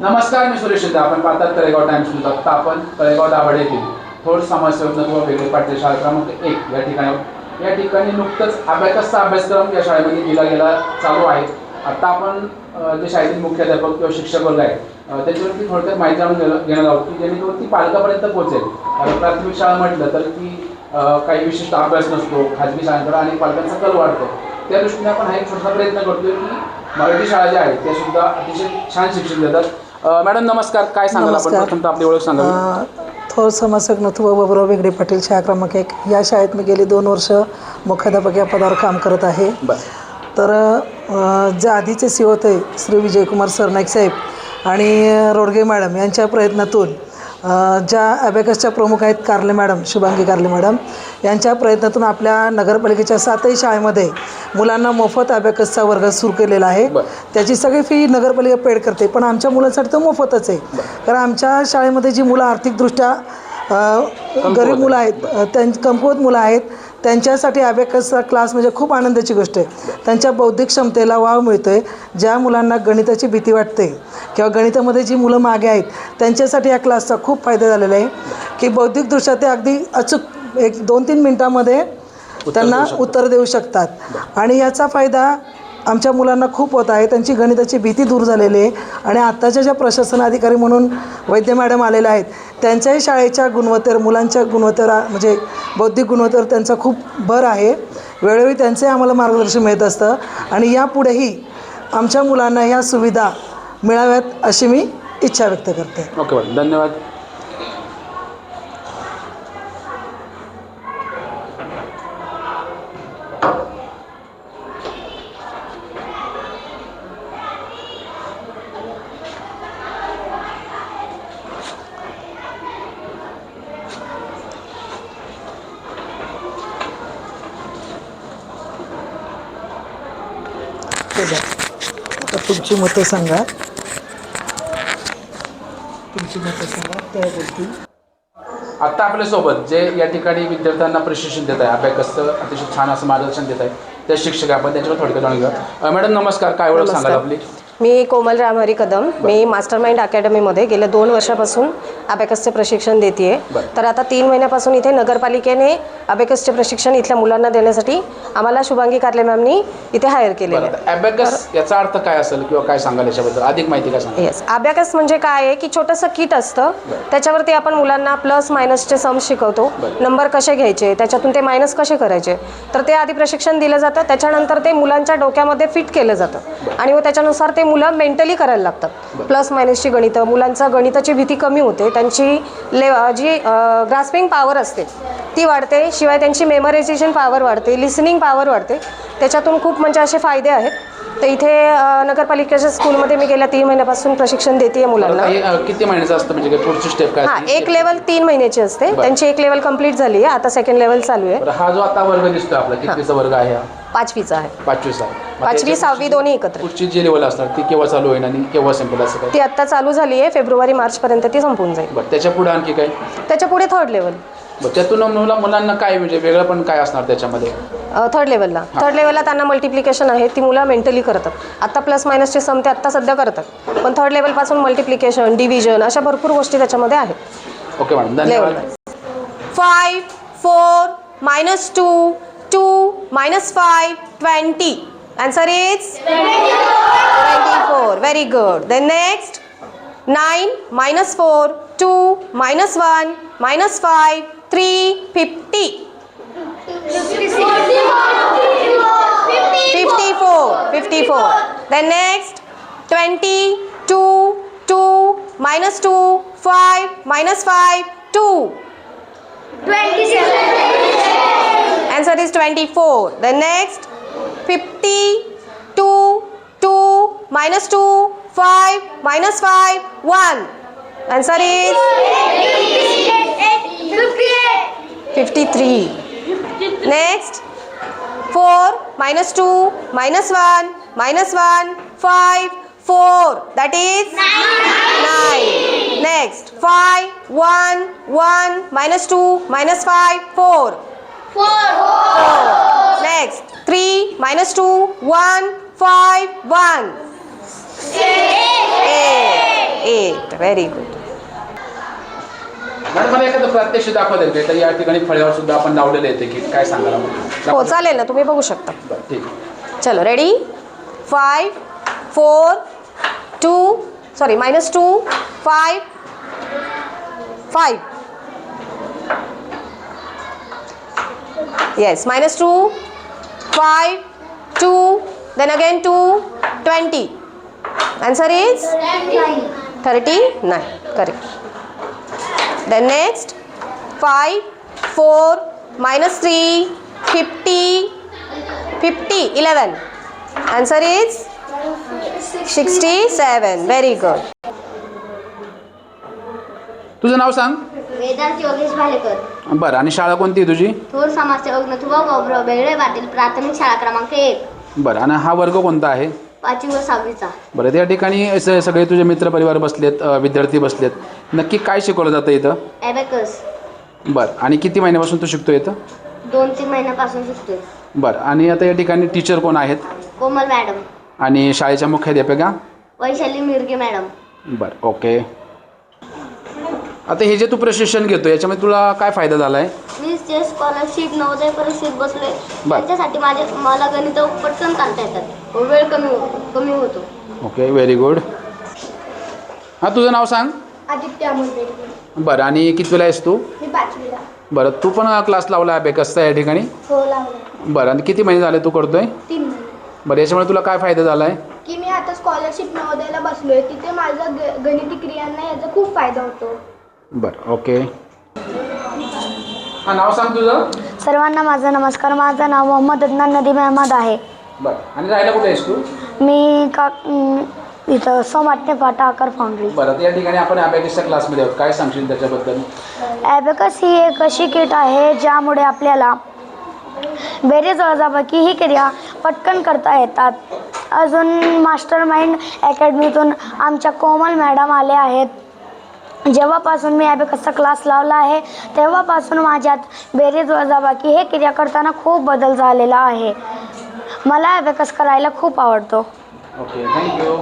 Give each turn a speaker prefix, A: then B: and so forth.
A: नमस्कार मी सुरेश शिंदे. आपण पाहतात तळेगाव टाइम्स न्यूज. आता आपण तळेगाव दाभाडे येथील थोड समाजसेवक व वेगळे पाटील शाळा क्रमांक एक या ठिकाणी या ठिकाणी नुकतंच अभ्यासाचा अभ्यासक्रम या शाळेमध्ये दिला गेला चालू आहे. आता आपण जे शाळेतील मुख्याध्यापक किंवा शिक्षक वर्ग आहे त्याच्यावरती थोडक्यात माहिती जाणून घेणार घेणं आहोत की जेणेकरून ती पालकापर्यंत पोहोचेल. कारण प्राथमिक शाळा म्हटलं तर ती काही विशिष्ट अभ्यास नसतो खाजगी शाळांकडे आणि पालकांचा कल वाढतो. त्या दृष्टीने आपण हा एक छोटासा प्रयत्न करतोय की मराठी शाळा ज्या आहेत त्या सुद्धा अतिशय छान शिक्षण देतात. अ, मॅडम नमस्कार. काय सांगाल आपण?
B: नमस्कार.
A: प्रथमतः आपली ओळख सांगावी.
B: अ, थोर समाजसेवक नथुबा बाबुराव वेगळे पाटील शाळा क्रमांक एक. या शाळेत मी गेली दोन वर्ष मुख्याध्यापक या पदावर काम करत आहे.
A: बरं.
B: तर अ, जे आधीचे सी होते श्री विजयकुमार सरनाईक साहेब आणि रोडगे मॅडम यांच्या प्रयत्नातून ज्या अबॅकसच्या प्रमुख आहेत कारले मॅडम शुभांगी कारले मॅडम यांच्या प्रयत्नातून आपल्या नगरपालिकेच्या सातही शाळेमध्ये मुलांना मोफत अबॅकसचा वर्ग सुरू केलेला आहे. त्याची सगळी फी नगरपालिका पेड करते पण आमच्या मुलांसाठी तो मोफतच आहे. कारण आमच्या शाळेमध्ये जी मुलं आर्थिकदृष्ट्या गरीब मुलं आहेत त्यां कमकुवत मुलं आहेत त्यांच्यासाठी अबॅकसचा क्लास म्हणजे खूप आनंदाची गोष्ट आहे. त्यांच्या बौद्धिक क्षमतेला वाव मिळतो आहे ज्या मुलांना गणिताची भीती वाटते किंवा गणितामध्ये जी मुलं मागे आहेत त्यांच्यासाठी या क्लासचा खूप फायदा झालेला आहे. की बौद्धिकदृष्ट्या ते अगदी अचूक एक दोन तीन मिनटामध्ये त्यांना उत्तर देऊ शकतात. आणि याचा फायदा आमच्या मुलांना खूप होत आहे. त्यांची गणिताची भीती दूर झालेली आहे. आणि आत्ताच्या ज्या प्रशासन अधिकारी म्हणून वैद्य मॅडम आलेल्या आहेत त्यांच्याही शाळेच्या गुणवत्तेवर मुलांच्या गुणवत्तेवर म्हणजे बौद्धिक गुणवत्तेवर त्यांचा खूप भर आहे. वेळोवेळी त्यांचंही आम्हाला मार्गदर्शन मिळत असतं. आणि यापुढेही आमच्या मुलांना ह्या सुविधा मिळाव्यात अशी मी इच्छा व्यक्त करते.
A: ओके मॅडम धन्यवाद.
B: आहे आता तुमची मतं सांगा. तुमची मतं सांगा त्या गोष्टी
A: आता आपल्यासोबत जे या ठिकाणी विद्यार्थ्यांना प्रशिक्षण देत आहे अभ्यासचं अतिशय छान असं मार्गदर्शन देत आहे ते शिक्षक आपण त्याच्यावर थोडक्यात जाणून घेऊया. अ, मॅडम नमस्कार. काय ओळख सांगाल. आपली?
C: मी कोमल रामहरी कदम. मी मास्टर माइंड अकॅडमीमध्ये गेल्या दोन वर्षापासून अबॅकसचे प्रशिक्षण देते. तर आता तीन महिन्यापासून इथे नगरपालिकेने अबॅकसचे प्रशिक्षण इथल्या मुलांना देण्यासाठी आम्हाला शुभांगी कारले मॅमनी इथे हायर केलेले आहे.
A: याचा अर्थ काय असेल किंवा काय सांगाल याच्याबद्दल? अधिक माहिती काय सांगा
C: येस अबॅकस म्हणजे काय आहे की छोटंसं किट असतं. त्याच्यावरती आपण मुलांना प्लस मायनसचे सम शिकवतो.
A: बरं.
C: नंबर कसे घ्यायचे? त्याच्यातून ते मायनस कसे करायचे? तर ते आधी प्रशिक्षण दिलं जातं. त्याच्यानंतर ते मुलांच्या डोक्यामध्ये फिट केलं जातं. आणि व त्याच्यानुसार ते मुलं मेंटली करायला लागतात. प्लस मायनसची गणितं. मुलांचा गणिताची भीती कमी होते. त्यांची ले जी ग्रास्पिंग पॉवर असते ती वाढते. शिवाय त्यांची मेमरायझेशन पॉवर वाढते. लिसनिंग पॉवर वाढते. त्याच्यातून खूप म्हणजे असे फायदे आहेत. तर इथे नगरपालिकेच्या स्कूलमध्ये मी गेल्या तीन महिन्यापासून प्रशिक्षण देते
A: बरं,
C: मुलांना.
A: आता अ, किती महिन्याचं असतं? म्हणजे काय पुढची स्टेप काय
C: हां
A: असते?
C: एक लेवल तीन महिन्याची असते. त्यांची एक लेवल कंप्लीट झाली आहे. आता सेकंड लेवल चालू आहे.
A: बरं हा जो आता वर्ग दिसतोय आपला कितवीचा वर्ग आहे हा?
C: पाचवीचा आहे.
A: पाचवीचा आहे. मग
C: पाचवी
A: त्याच्या
C: सहावी दोन्ही एकत्र.
A: पुढची जी लेवल असणार ती केव्हा चालू होईल आणि केव्हा संपेल असं काय?
C: ती आत्ता चालू झाली आहे. फेब्रुवारी मार्चपर्यंत ती संपून जाईल.
A: बरं त्याच्या पुढे आणखी काय?
C: त्याच्या पुढे थर्ड लेवल
A: बरं त्यातून मुला मुलांना काय म्हणजे वेगळं पण काय असणार त्याच्यामध्ये?
C: थर्ड लेवलला थर्ड लेवलला त्यांना मल्टिप्लिकेशन आहे ती मुलं मेंटली करतात. आत्ता प्लस मायनसचे सम ते आत्ता सध्या करतात. पण थर्ड लेवलपासून मल्टिप्लिकेशन डिव्हिजन अशा भरपूर गोष्टी त्याच्यामध्ये आहेत.
A: ओके मॅडम धन्यवाद.
C: Five four minus two two minus five twenty answer is twenty four very good then next nine minus four two minus one minus five three fifty 54. 54. Then next 20, 2, 2, minus 2, 5, minus 5, 2. 27. Answer is 24. The next 50, 2, 2, minus 2, 5, minus 5, 1. Answer is 58. 53. Next, 4 minus 2 minus 1 minus 1 5 4 that is 9, 9. next. 5 1 1 minus 2 minus 5 4 4, four. next. 3 minus 2 1 5 1 Six. Eight. 8 very good.
A: Madam मला एखादं दाखवता येते तर या ठिकाणी फळ्यावर सुद्धा आपण लावलेले येते की काय सांगायला
C: हो चालेल ना तुम्ही बघू शकता.
A: ठीक
C: चलो ready five four two sorry minus two five five yes minus 2 5 2 then again 2 20 answer is? 39 correct. Then next 5 4 minus 3 50 50 11 answer is 67 very good.
A: तुझं नाव सांग.
D: वेदांत योगेश भालेकर.
A: बरं आणि शाळा कोणती आहे तुझी?
D: थोर समाजसेवक नथुबा गौरव बेगडे पाटील प्राथमिक शाळा क्रमांक एक.
A: बरं आणि हा वर्ग कोणता आहे?
D: पाचवी व सहावीचा.
A: बरं त्या ठिकाणी सगळे तुझे मित्रपरिवार बसलेत अ, विद्यार्थी बसलेत. नक्की काय शिकवलं जातं इथं?
D: ॲबॅकस
A: बरं आणि किती महिन्यापासून तू शिकतो इथं?
D: दोन तीन महिन्यापासून शिकतोय.
A: बरं आणि आता या ठिकाणी टीचर कोण आहेत?
D: कोमल मॅडम.
A: आणि शाळेच्या मुख्याध्यापिका
D: वैशाली मिरगे मॅडम.
A: बरं ओके. आता हे जे तू प्रशिक्षण घेतो याच्यामध्ये तुला काय फायदा झाला आहे
D: मी जे स्कॉलरशिप नवोदय परीक्षेत बसलोय
A: बर.
D: त्याच्यासाठी माझे मला गणित पटकन काढता येतात. वेळ कमी हो- कमी होतो.
A: ओके व्हेरी गुड हां तुझं नाव सांग.
D: आदित्य अमोल
A: बरं आणि कितवीला आहेस तू?
D: मी पाचवीला.
A: बरं तू पण क्लास लावला आहे बेकसचा या ठिकाणी?
D: हो लावलं.
A: बरं आणि किती महिने झाले तू करतोय?
D: तीन महिने.
A: बरं याच्यामुळे तुला काय फायदा झाला आहे
E: की मी आता स्कॉलरशिप नवोदयला बसलोय. तिथे माझा ग गणिती क्रियांना याचा खूप फायदा होतो.
A: बरं ओके. हां नाव सांग तुझं.
E: सर्वांना माझा नमस्कार. माझं नाव मोहम्मद अदनान नदीम अहमद आहे.
A: बरं. आणि राहायला कुठे आहेस तू
E: मी का अं, इथं सोमाटणे फाटा आकार फाउंड्री
A: बरं तर या ठिकाणी आपण अबॅकेसच्या क्लासमध्ये आहोत. काय सांगशील त्याच्याबद्दल?
E: ॲबेकस ही एक अशी किट आहे ज्यामुळे आपल्याला बेरीज वजाबाकी ही क्रिया पटकन करता येतात. अजून मास्टर माइंड अकॅडमीतून आमच्या कोमल मॅडम आले आहेत. जेव्हापासून मी ॲबेकसचा क्लास लावला आहे तेव्हापासून माझ्यात बेरीज वजाबाकी हे क्रिया करताना खूप बदल झालेला आहे. मला अभ्यास करायला खूप आवडतो.
A: Okay thank you